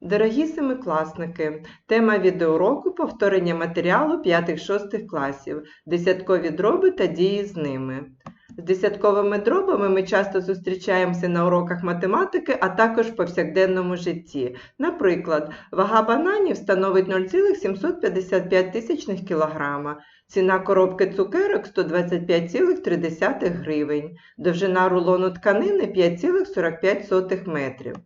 Дорогі семикласники, тема відеоуроку повторення матеріалу 5-6 класів, десяткові дроби та дії з ними. З десятковими дробами ми часто зустрічаємося на уроках математики, а також в повсякденному житті. Наприклад, вага бананів становить 0,755 тисячних кілограма, ціна коробки цукерок 125,3 гривень, довжина рулону тканини 5,45 метрів.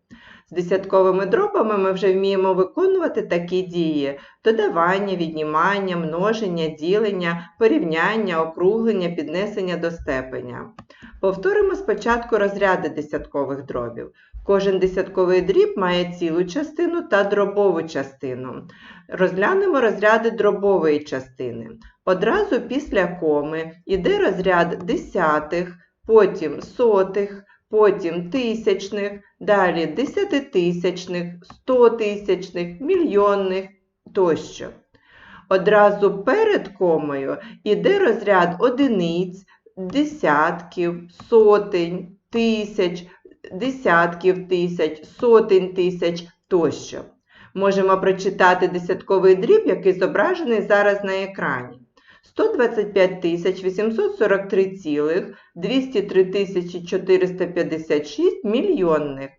З десятковими дробами ми вже вміємо виконувати такі дії: додавання, віднімання, множення, ділення, порівняння, округлення, піднесення до степеня. Повторимо спочатку розряди десяткових дробів. Кожен десятковий дріб має цілу частину та дробову частину. Розглянемо розряди дробової частини. Одразу після коми йде розряд десятих, потім сотих, потім тисячних, далі десятитисячних, стотисячних, мільйонних тощо. Одразу перед комою йде розряд одиниць, десятків, сотень, тисяч, десятків тисяч, сотень тисяч тощо. Можемо прочитати десятковий дріб, який зображений зараз на екрані. 125 843 цілих 203 456 мільйонних.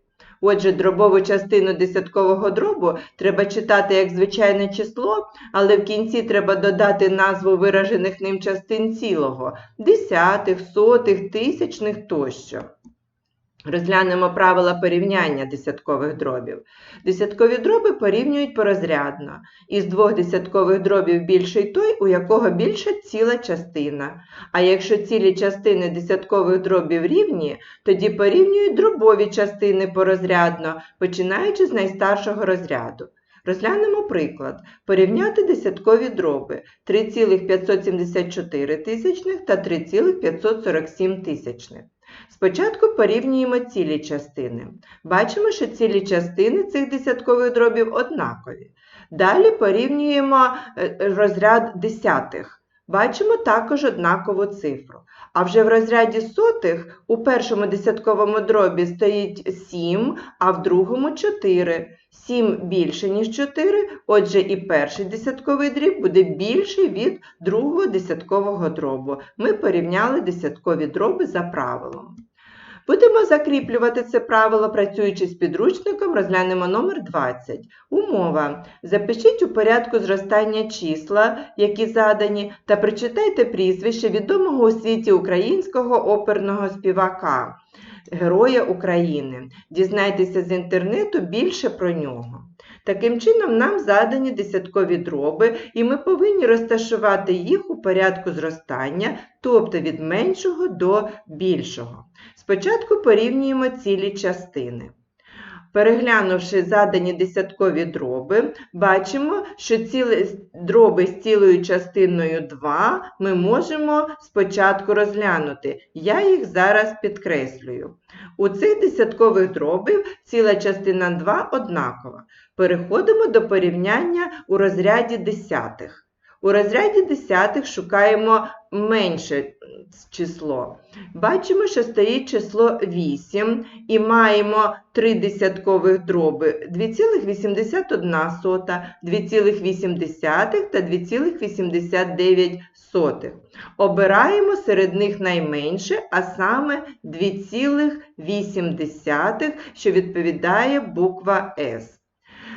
Отже, дробову частину десяткового дробу треба читати як звичайне число, але в кінці треба додати назву виражених ним частин цілого десятих, сотих, тисячних тощо. Розглянемо правила порівняння десяткових дробів. Десяткові дроби порівнюють порозрядно. Із двох десяткових дробів більший той, у якого більша ціла частина. А якщо цілі частини десяткових дробів рівні, тоді порівнюють дробові частини порозрядно, починаючи з найстаршого розряду. Розглянемо приклад. Порівняти десяткові дроби 3,574 тисячних та 3,547 тисячних. Спочатку порівнюємо цілі частини. Бачимо, що цілі частини цих десяткових дробів однакові. Далі порівнюємо е, розряд десятих. Бачимо також однакову цифру. А вже в розряді сотих у першому десятковому дробі стоїть 7, а в другому 4. 7 більше, ніж 4, отже і перший десятковий дріб буде більший від другого десяткового дробу. Ми порівняли десяткові дроби за правилом. Будемо закріплювати це правило, працюючи з підручником, розглянемо номер 20. Умова. Запишіть у порядку зростання числа, які задані, та прочитайте прізвище відомого у світі українського оперного співака, Героя України. Дізнайтеся з інтернету більше про нього. Таким чином, нам задані десяткові дроби, і ми повинні розташувати їх у порядку зростання, тобто від меншого до більшого. Спочатку порівнюємо цілі частини. Переглянувши задані десяткові дроби, бачимо, що ціли дроби з цілою частиною 2 ми можемо спочатку розглянути. Я їх зараз підкреслюю. У цих десяткових дробів ціла частина 2 однакова. Переходимо до порівняння у розряді десятих. У розряді десятих шукаємо менше число. Бачимо, що стоїть число 8 і маємо три десяткових дроби 2,81, 2,8 та 2,89. Обираємо серед них найменше, а саме 2,8, що відповідає буква С.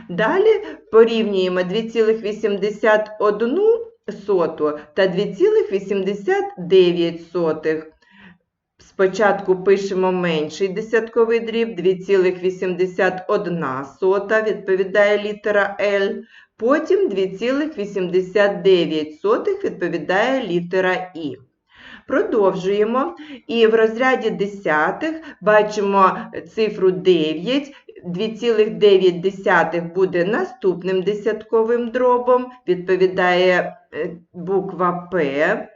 Далі порівнюємо 2,81 соту та 2,89. Спочатку пишемо менший десятковий дріб 2,81 сота, відповідає літера L. Потім 2,89 відповідає літера І. Продовжуємо. І в розряді десятих бачимо цифру 9. 2,9 буде наступним десятковим дробом, відповідає буква П.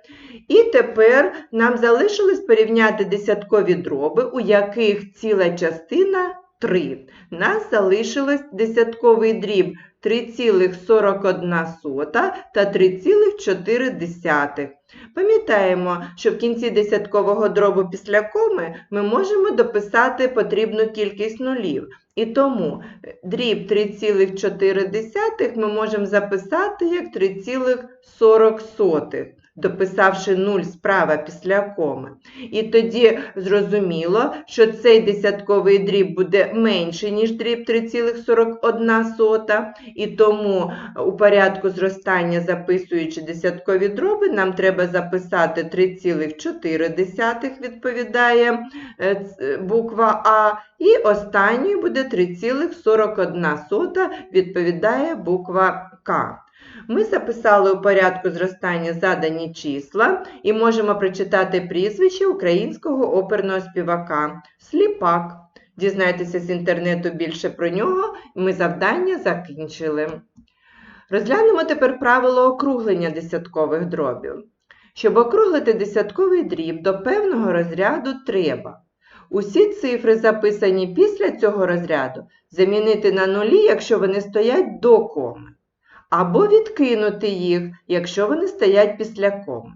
І тепер нам залишилось порівняти десяткові дроби, у яких ціла частина 3. Нас залишилось десятковий дріб 3,41 та 3,4. Пам'ятаємо, що в кінці десяткового дробу після коми ми можемо дописати потрібну кількість нулів. І тому дріб 3,4 ми можемо записати як 3,40, дописавши 0 справа після коми. І тоді зрозуміло, що цей десятковий дріб буде менший, ніж дріб 3,41, і тому у порядку зростання, записуючи десяткові дроби, нам треба записати 3,4 відповідає е, буква А, і останньою буде 3,41 відповідає буква К. Ми записали у порядку зростання задані числа і можемо прочитати прізвище українського оперного співака Сліпак. Дізнайтеся з інтернету більше про нього, ми завдання закінчили. Розглянемо тепер правило округлення десяткових дробів. Щоб округлити десятковий дріб до певного розряду треба усі цифри, записані після цього розряду, замінити на нулі, якщо вони стоять до коми, або відкинути їх, якщо вони стоять після коми.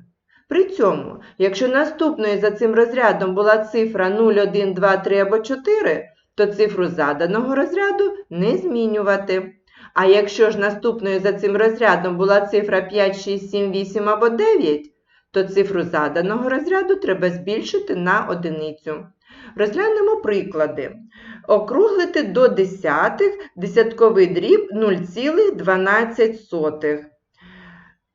При цьому, якщо наступною за цим розрядом була цифра 0, 1, 2, 3 або 4, то цифру заданого розряду не змінювати. А якщо ж наступною за цим розрядом була цифра 5, 6, 7, 8 або 9, то цифру заданого розряду треба збільшити на одиницю. Розглянемо приклади. Округлити до десятих десятковий дріб 0,12.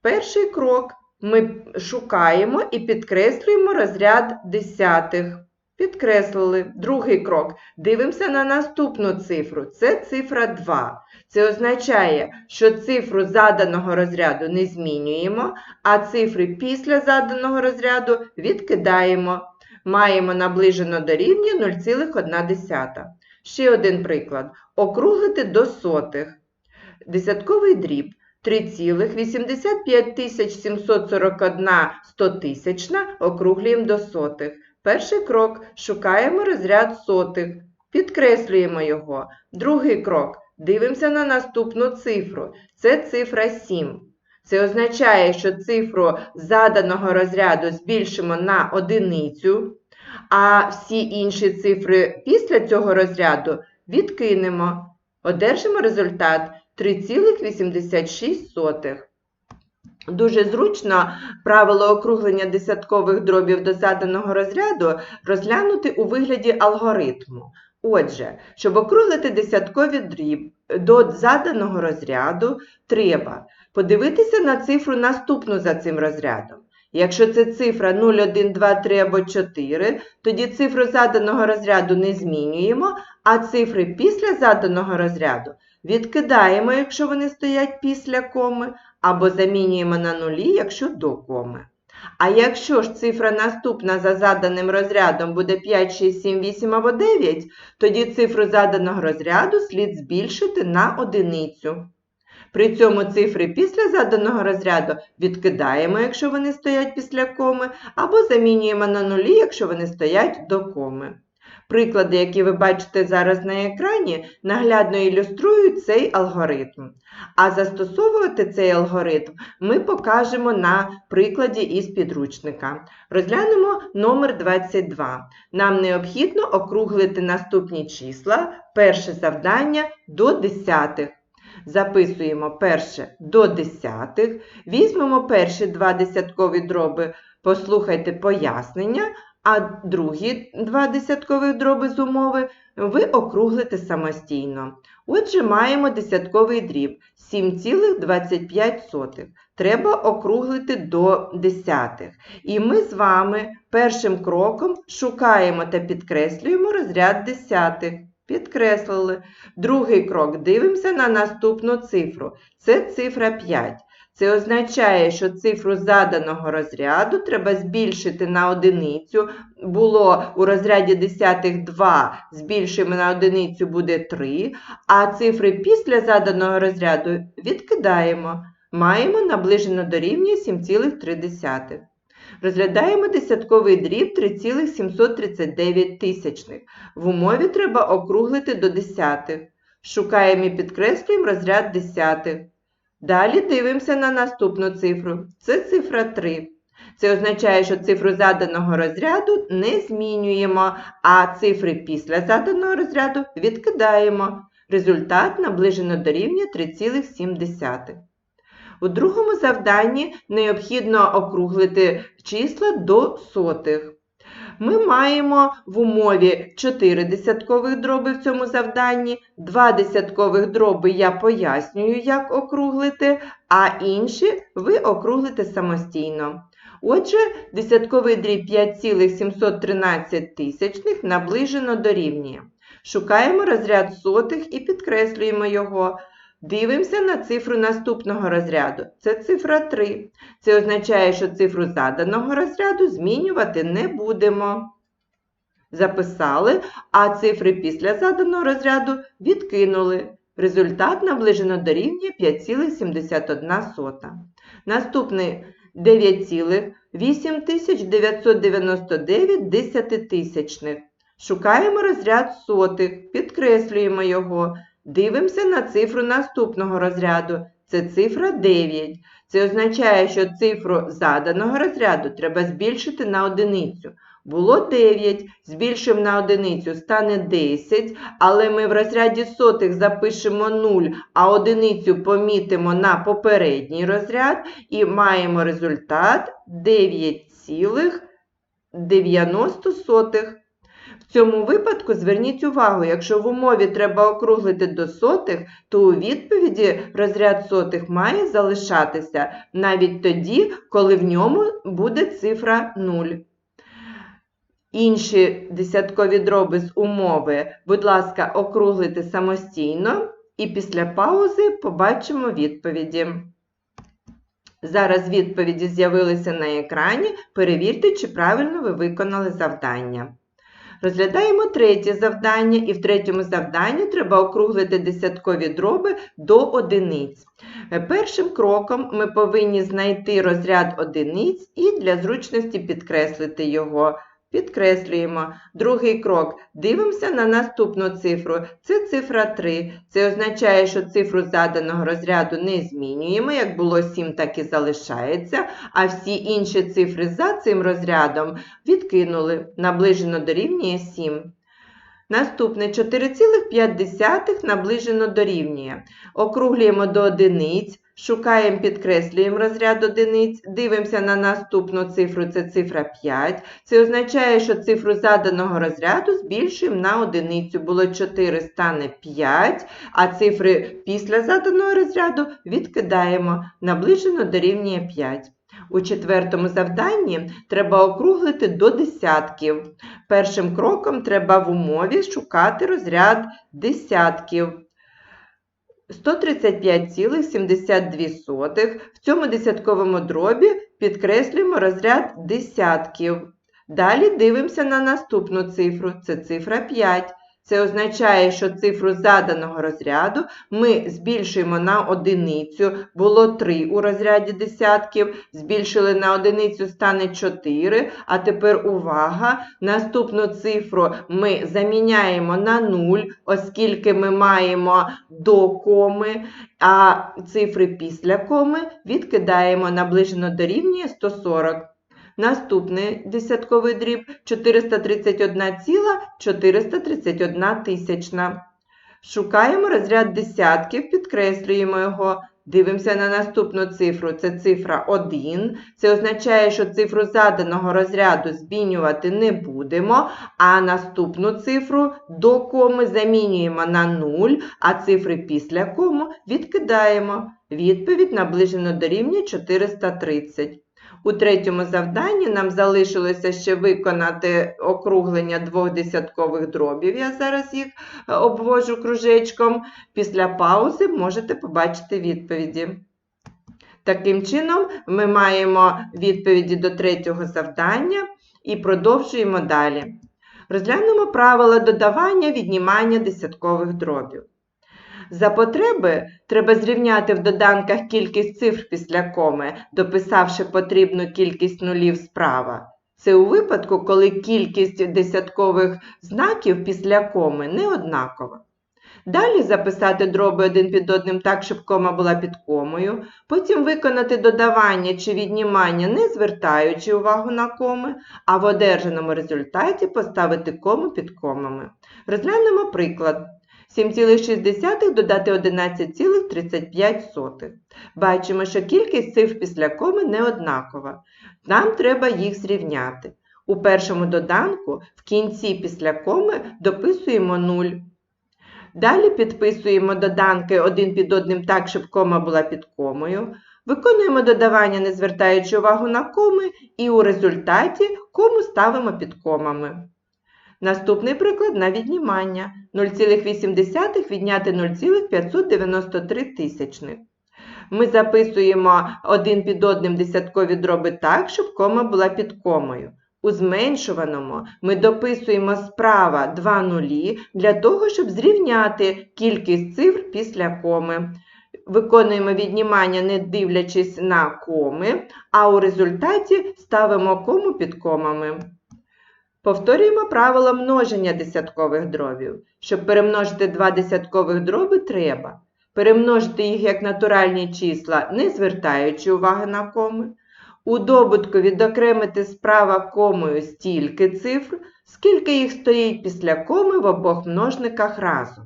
Перший крок ми шукаємо і підкреслюємо розряд десятих. Підкреслили. Другий крок. Дивимося на наступну цифру. Це цифра 2. Це означає, що цифру заданого розряду не змінюємо, а цифри після заданого розряду відкидаємо. Маємо наближено до рівня 0,1. Ще один приклад. Округлити до сотих. Десятковий дріб 3,85 741 стотисячна округлюємо до сотих. Перший крок – шукаємо розряд сотих, підкреслюємо його. Другий крок – дивимося на наступну цифру. Це цифра 7. Це означає, що цифру заданого розряду збільшимо на одиницю, а всі інші цифри після цього розряду відкинемо. Одержимо результат 3,86. Дуже зручно правило округлення десяткових дробів до заданого розряду розглянути у вигляді алгоритму. Отже, щоб округлити десятковий дріб до заданого розряду, треба подивитися на цифру наступну за цим розрядом. Якщо це цифра 0, 1, 2, 3 або 4, тоді цифру заданого розряду не змінюємо, а цифри після заданого розряду відкидаємо, якщо вони стоять після коми, або замінюємо на нулі, якщо до коми. А якщо ж цифра наступна за заданим розрядом буде 5, 6, 7, 8 або 9, тоді цифру заданого розряду слід збільшити на одиницю. При цьому цифри після заданого розряду відкидаємо, якщо вони стоять після коми, або замінюємо на нулі, якщо вони стоять до коми. Приклади, які ви бачите зараз на екрані, наглядно ілюструють цей алгоритм. А застосовувати цей алгоритм ми покажемо на прикладі із підручника. Розглянемо номер 22. Нам необхідно округлити наступні числа, перше завдання до десятих. Записуємо перше до десятих, візьмемо перші два десяткові дроби, послухайте пояснення, а другі два десяткові дроби з умови ви округлите самостійно. Отже, маємо десятковий дріб 7,25. Треба округлити до десятих. І ми з вами першим кроком шукаємо та підкреслюємо розряд десятих. Підкреслили. Другий крок дивимося на наступну цифру. Це цифра 5. Це означає, що цифру заданого розряду треба збільшити на одиницю. Було у розряді десятих 2, збільшуємо на одиницю буде 3, а цифри після заданого розряду відкидаємо. Маємо наближено до рівня 7,3. Розглядаємо десятковий дріб 3,739 тисячних. В умові треба округлити до десятих. Шукаємо і підкреслюємо розряд десятих. Далі дивимося на наступну цифру. Це цифра 3. Це означає, що цифру заданого розряду не змінюємо, а цифри після заданого розряду відкидаємо. Результат наближено до рівня 3,7. У другому завданні необхідно округлити числа до сотих. Ми маємо в умові 4 десяткових дроби в цьому завданні, 2 десяткових дроби я пояснюю, як округлити, а інші ви округлите самостійно. Отже, десятковий дріб 5,713 тисячних наближено дорівнює. Шукаємо розряд сотих і підкреслюємо його. Дивимося на цифру наступного розряду. Це цифра 3. Це означає, що цифру заданого розряду змінювати не будемо. Записали, а цифри після заданого розряду відкинули. Результат наближено до рівня 5,71. Наступний 9,8999 десятитисячних. Шукаємо розряд сотих, підкреслюємо його. Дивимося на цифру наступного розряду. Це цифра 9. Це означає, що цифру заданого розряду треба збільшити на одиницю. Було 9, збільшимо на одиницю, стане 10, але ми в розряді сотих запишемо 0, а одиницю помітимо на попередній розряд і маємо результат 9,90. В цьому випадку зверніть увагу, якщо в умові треба округлити до сотих, то у відповіді розряд сотих має залишатися навіть тоді, коли в ньому буде цифра 0. Інші десяткові дроби з умови, будь ласка, округлити самостійно і після паузи побачимо відповіді. Зараз відповіді з'явилися на екрані. Перевірте, чи правильно ви виконали завдання. Розглядаємо третє завдання, і в третьому завданні треба округлити десяткові дроби до одиниць. Першим кроком ми повинні знайти розряд одиниць і для зручності підкреслити його. Підкреслюємо. Другий крок. Дивимося на наступну цифру. Це цифра 3. Це означає, що цифру заданого розряду не змінюємо. Як було 7, так і залишається. А всі інші цифри за цим розрядом відкинули. Наближено дорівнює 7. Наступне 4,5 наближено дорівнює. Округлюємо до одиниць. Шукаємо, підкреслюємо розряд одиниць, дивимося на наступну цифру, це цифра 5. Це означає, що цифру заданого розряду збільшуємо на одиницю. Було 4, стане 5, а цифри після заданого розряду відкидаємо, наближено дорівнює 5. У четвертому завданні треба округлити до десятків. Першим кроком треба в умові шукати розряд десятків. 135,72. В цьому десятковому дробі підкреслюємо розряд десятків. Далі дивимося на наступну цифру. Це цифра 5. Це означає, що цифру заданого розряду ми збільшуємо на одиницю. Було 3 у розряді десятків, збільшили на одиницю, стане 4. А тепер увага! Наступну цифру ми заміняємо на 0, оскільки ми маємо до коми, а цифри після коми відкидаємо наближено до рівня 140. Наступний десятковий дріб 431,431 тисячна. Шукаємо розряд десятків, підкреслюємо його. Дивимося на наступну цифру. Це цифра 1. Це означає, що цифру заданого розряду змінювати не будемо, а наступну цифру до коми замінюємо на 0, а цифри після кому відкидаємо. Відповідь наближено до рівня 430. У третьому завданні нам залишилося ще виконати округлення двох десяткових дробів. Я зараз їх е, обвожу кружечком. Після паузи можете побачити відповіді. Таким чином, ми маємо відповіді до третього завдання і продовжуємо далі. Розглянемо правила додавання віднімання десяткових дробів. За потреби треба зрівняти в доданках кількість цифр після коми, дописавши потрібну кількість нулів справа. Це у випадку, коли кількість десяткових знаків після коми не однакова. Далі записати дроби один під одним так, щоб кома була під комою, потім виконати додавання чи віднімання, не звертаючи увагу на коми, а в одержаному результаті поставити кому під комами. Розглянемо приклад. 7,6 додати 11,35. Бачимо, що кількість цифр після коми не однакова. Нам треба їх зрівняти. У першому доданку в кінці після коми дописуємо 0. Далі підписуємо доданки один під одним так, щоб кома була під комою. Виконуємо додавання, не звертаючи увагу на коми, і у результаті кому ставимо під комами. Наступний приклад на віднімання. 0,8 відняти 0,593 тисячних. Ми записуємо один під одним десяткові дроби так, щоб кома була під комою. У зменшуваному ми дописуємо справа два нулі для того, щоб зрівняти кількість цифр після коми. Виконуємо віднімання, не дивлячись на коми, а у результаті ставимо кому під комами. Повторюємо правило множення десяткових дробів. Щоб перемножити два десяткових дроби, треба перемножити їх як натуральні числа, не звертаючи уваги на коми. У добутку відокремити справа комою стільки цифр, скільки їх стоїть після коми в обох множниках разом.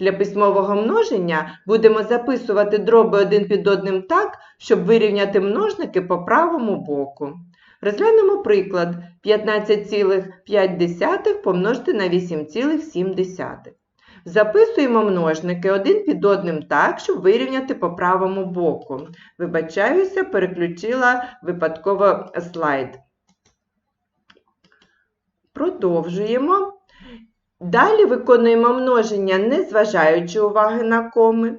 Для письмового множення будемо записувати дроби один під одним так, щоб вирівняти множники по правому боку. Розглянемо приклад 15,5 помножити на 8,7. Записуємо множники один під одним так, щоб вирівняти по правому боку. Вибачаюся, переключила випадково слайд. Продовжуємо. Далі виконуємо множення, не зважаючи уваги на коми.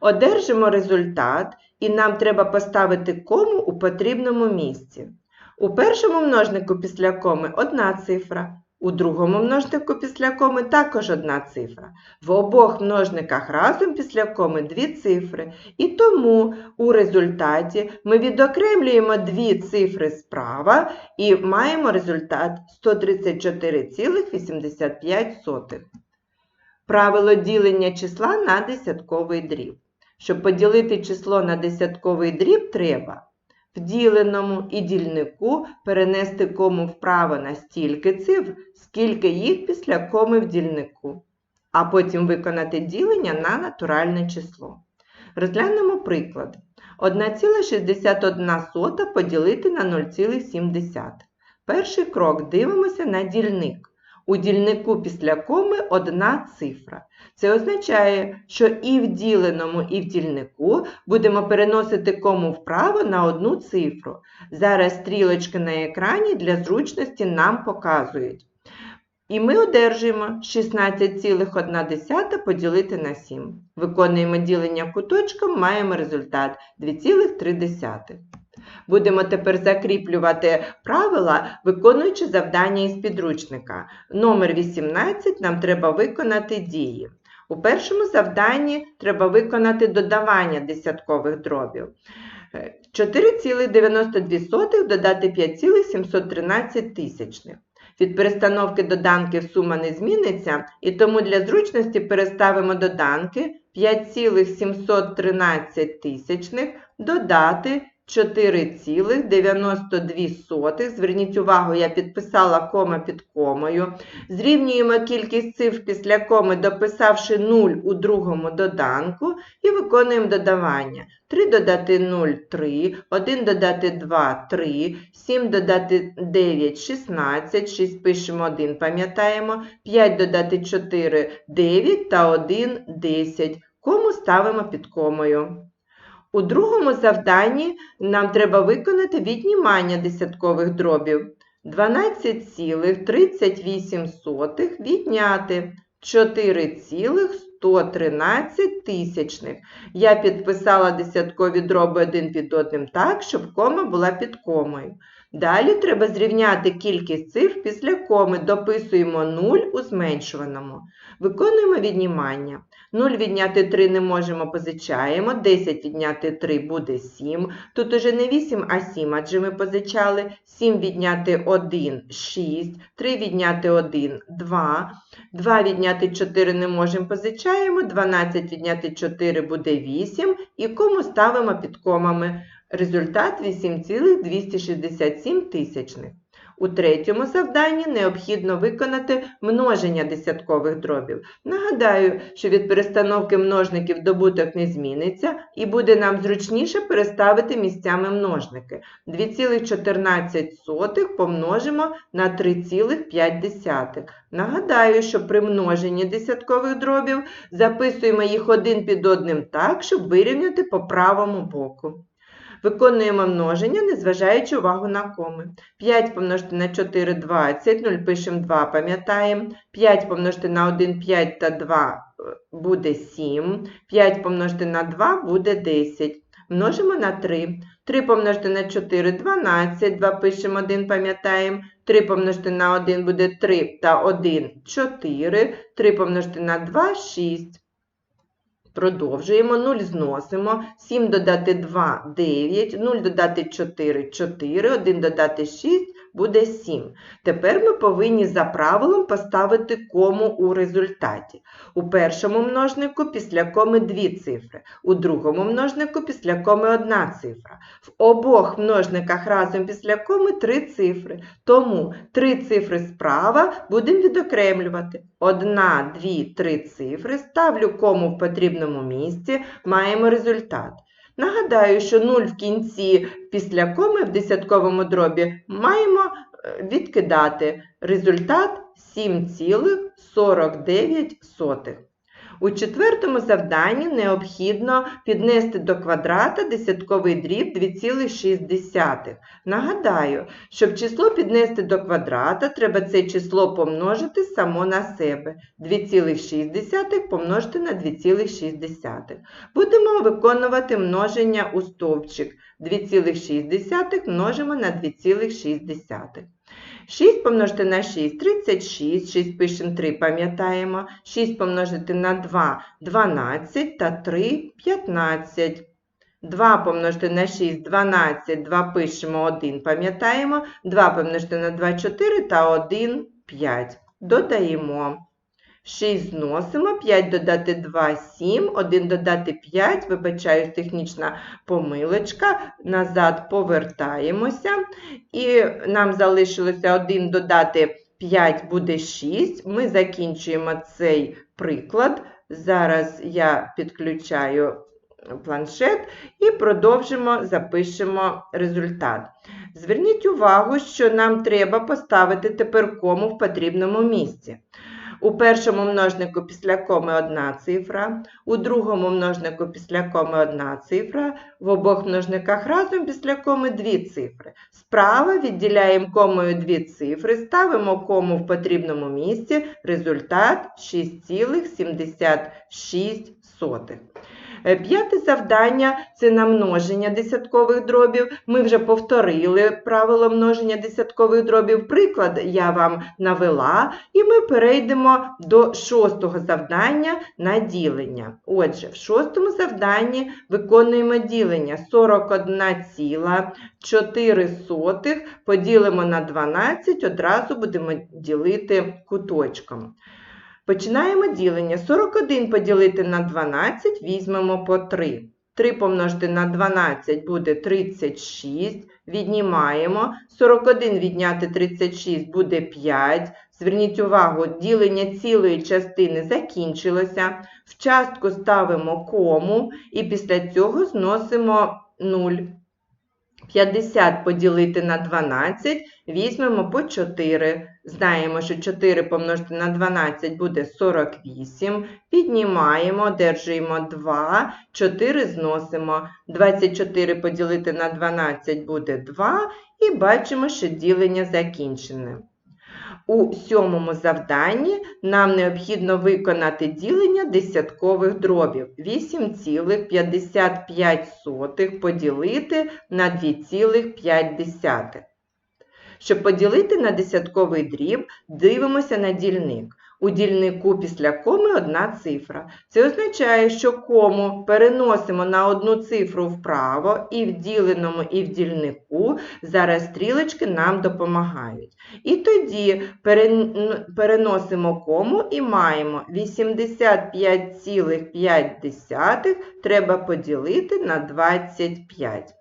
Одержимо результат, і нам треба поставити кому у потрібному місці. У першому множнику після коми одна цифра, у другому множнику після коми також одна цифра. В обох множниках разом після коми дві цифри. І тому у результаті ми відокремлюємо дві цифри справа і маємо результат 134,85. Правило ділення числа на десятковий дріб. Щоб поділити число на десятковий дріб, треба в діленому і дільнику перенести кому вправо на стільки цифр, скільки їх після коми в дільнику, а потім виконати ділення на натуральне число. Розглянемо приклад. 1,61 поділити на 0,7. Перший крок дивимося на дільник. У дільнику після коми одна цифра. Це означає, що і в діленому, і в дільнику будемо переносити кому вправо на одну цифру. Зараз стрілочки на екрані для зручності нам показують. І ми одержуємо 16,1 поділити на 7. Виконуємо ділення куточком, маємо результат 2,3. Будемо тепер закріплювати правила, виконуючи завдання із підручника. Номер 18 нам треба виконати дії. У першому завданні треба виконати додавання десяткових дробів. 4,92 додати 5,713 тисячних. Від перестановки доданків сума не зміниться, і тому для зручності переставимо доданки 5,713 тисячних додати 4,92. Зверніть увагу, я підписала кома під комою. Зрівнюємо кількість цифр після коми, дописавши 0 у другому доданку, і виконуємо додавання. 3 додати 0 3, 1 додати 2 3, 7 додати 9 16, 6 пишемо 1, пам'ятаємо, 5 додати 4 9 та 1 10. Кому ставимо під комою. У другому завданні нам треба виконати віднімання десяткових дробів. 12,38 відняти 4,113 тисячних. Я підписала десяткові дроби один під одним так, щоб кома була під комою. Далі треба зрівняти кількість цифр після коми, дописуємо 0 у зменшуваному. Виконуємо віднімання. 0 відняти 3 не можемо, позичаємо. 10 відняти 3 буде 7. Тут уже не 8, а 7, адже ми позичали. 7 відняти 1 – 6. 3 відняти 1 – 2. 2 відняти 4 не можемо, позичаємо. 12 відняти 4 буде 8. І кому ставимо під комами. Результат 8,267 тисячних. У третьому завданні необхідно виконати множення десяткових дробів. Нагадаю, що від перестановки множників добуток не зміниться і буде нам зручніше переставити місцями множники. 2,14 помножимо на 3,5. Нагадаю, що при множенні десяткових дробів записуємо їх один під одним так, щоб вирівняти по правому боку. Виконуємо множення, незважаючи увагу на коми. 5 помножити на 4 – 20, 0 пишемо 2, пам'ятаємо. 5 помножити на 1 – 5 та 2 буде 7. 5 помножити на 2 буде 10. Множимо на 3. 3 помножити на 4 – 12, 2 пишемо 1, пам'ятаємо. 3 помножити на 1 буде 3 та 1 – 4. 3 помножити на 2 – 6. Продовжуємо, 0 зносимо, 7 додати 2 – 9, 0 додати 4 – 4, 1 додати 6 буде 7. Тепер ми повинні за правилом поставити кому у результаті. У першому множнику після коми 2 цифри, у другому множнику після коми 1 цифра. В обох множниках разом після коми 3 цифри, тому 3 цифри справа будемо відокремлювати. 1, 2, 3 цифри, ставлю кому в потрібному місці, маємо результат. Нагадаю, що 0 в кінці після коми в десятковому дробі маємо е, відкидати. Результат 7,49. У четвертому завданні необхідно піднести до квадрата десятковий дріб 2,6. Нагадаю, щоб число піднести до квадрата, треба це число помножити само на себе. 2,6 помножити на 2,6. Будемо виконувати множення у стовпчик. 2,6 множимо на 2,6. 6 помножити на 6 36, 6 пишемо 3, пам'ятаємо. 6 помножити на 2 12 та 3 15. 2 помножити на 6 12, 2 пишемо 1, пам'ятаємо. 2 помножити на 2 4 та 1 5. Додаємо. 6 зносимо, 5 додати 2 7, 1 додати 5, вибачаю, технічна помилочка, назад повертаємося. І нам залишилося 1 додати 5 буде 6. Ми закінчуємо цей приклад. Зараз я підключаю планшет і продовжимо, запишемо результат. Зверніть увагу, що нам треба поставити тепер кому в потрібному місці. У першому множнику після коми одна цифра, у другому множнику після коми одна цифра, в обох множниках разом після коми дві цифри. Справа відділяємо комою дві цифри, ставимо кому в потрібному місці, результат 6,76. Е, П'яте завдання це намноження десяткових дробів. Ми вже повторили правило множення десяткових дробів. Приклад я вам навела, і ми перейдемо до шостого завдання на ділення. Отже, в шостому завданні виконуємо ділення 41,4 поділимо на 12, одразу будемо ділити куточком. Починаємо ділення. 41 поділити на 12, візьмемо по 3. 3 помножити на 12 буде 36. Віднімаємо. 41 відняти 36 буде 5. Зверніть увагу, ділення цілої частини закінчилося. В частку ставимо кому і після цього зносимо 0. 50 поділити на 12, візьмемо по 4. Знаємо, що 4 помножити на 12 буде 48. Піднімаємо, одержуємо 2, 4 зносимо. 24 поділити на 12 буде 2. І бачимо, що ділення закінчене. У сьомому завданні нам необхідно виконати ділення десяткових дробів. 8,55 поділити на 2,5. Щоб поділити на десятковий дріб, дивимося на дільник. У дільнику після коми одна цифра. Це означає, що кому переносимо на одну цифру вправо і в діленому, і в дільнику. Зараз стрілочки нам допомагають. І тоді переносимо кому і маємо 85,5 треба поділити на 25.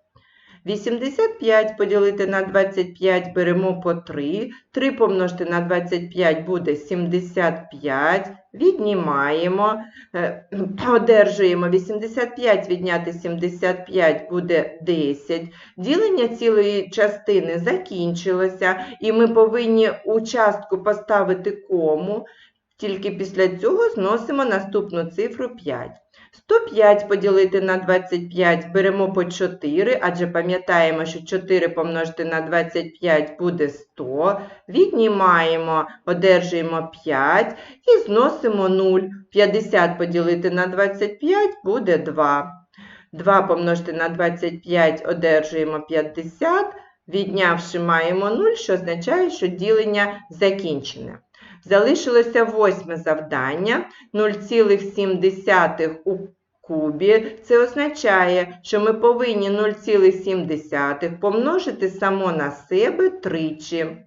85 поділити на 25 беремо по 3. 3 помножити на 25 буде 75. Віднімаємо, е, одержуємо 85 відняти 75 буде 10. Ділення цілої частини закінчилося, і ми повинні у частку поставити кому. Тільки після цього зносимо наступну цифру 5. 105 поділити на 25 беремо по 4, адже пам'ятаємо, що 4 помножити на 25 буде 100. Віднімаємо, одержуємо 5 і зносимо 0. 50 поділити на 25 буде 2. 2 помножити на 25 одержуємо 50. Віднявши маємо 0, що означає, що ділення закінчене. Залишилося восьме завдання 0,7 у кубі. Це означає, що ми повинні 0,7 помножити само на себе тричі,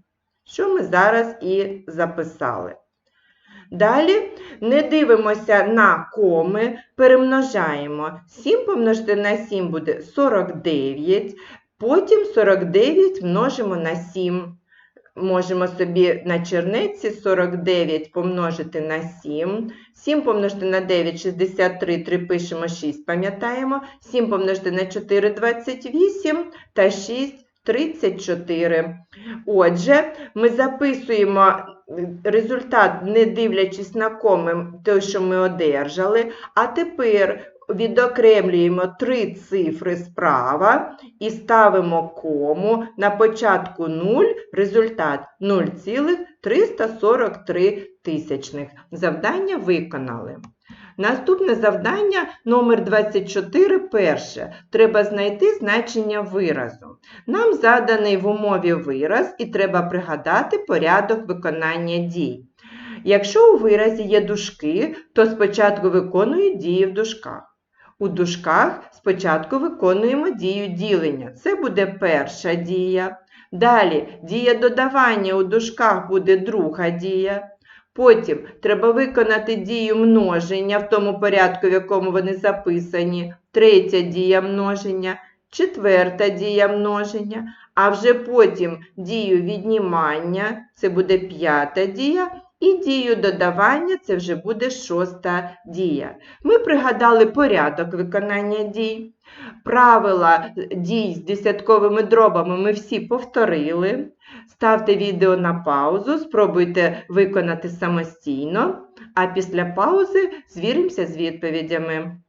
що ми зараз і записали. Далі не дивимося на коми, перемножаємо. 7 помножити на 7 буде 49, потім 49 множимо на 7 можемо собі на чернеці 49 помножити на 7. 7 помножити на 9 63, 3 пишемо 6, пам'ятаємо. 7 помножити на 4 28 та 6 34. Отже, ми записуємо результат, не дивлячись на коми, той, що ми одержали. А тепер відокремлюємо три цифри справа і ставимо кому на початку 0, результат 0,343 тисячних. Завдання виконали. Наступне завдання номер 24 перше. Треба знайти значення виразу. Нам заданий в умові вираз і треба пригадати порядок виконання дій. Якщо у виразі є дужки, то спочатку виконують дії в дужках. У дужках спочатку виконуємо дію ділення. Це буде перша дія. Далі дія додавання у дужках буде друга дія. Потім треба виконати дію множення в тому порядку, в якому вони записані. Третя дія множення, четверта дія множення, а вже потім дію віднімання, це буде п'ята дія. І дію додавання це вже буде шоста дія. Ми пригадали порядок виконання дій. Правила дій з десятковими дробами ми всі повторили. Ставте відео на паузу, спробуйте виконати самостійно, а після паузи звіримося з відповідями.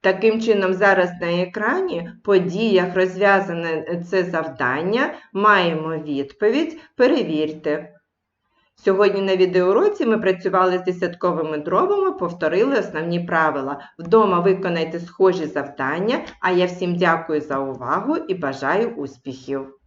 Таким чином, зараз на екрані по діях розв'язане це завдання, маємо відповідь, перевірте. Сьогодні на відеоуроці ми працювали з десятковими дробами, повторили основні правила. Вдома виконайте схожі завдання, а я всім дякую за увагу і бажаю успіхів!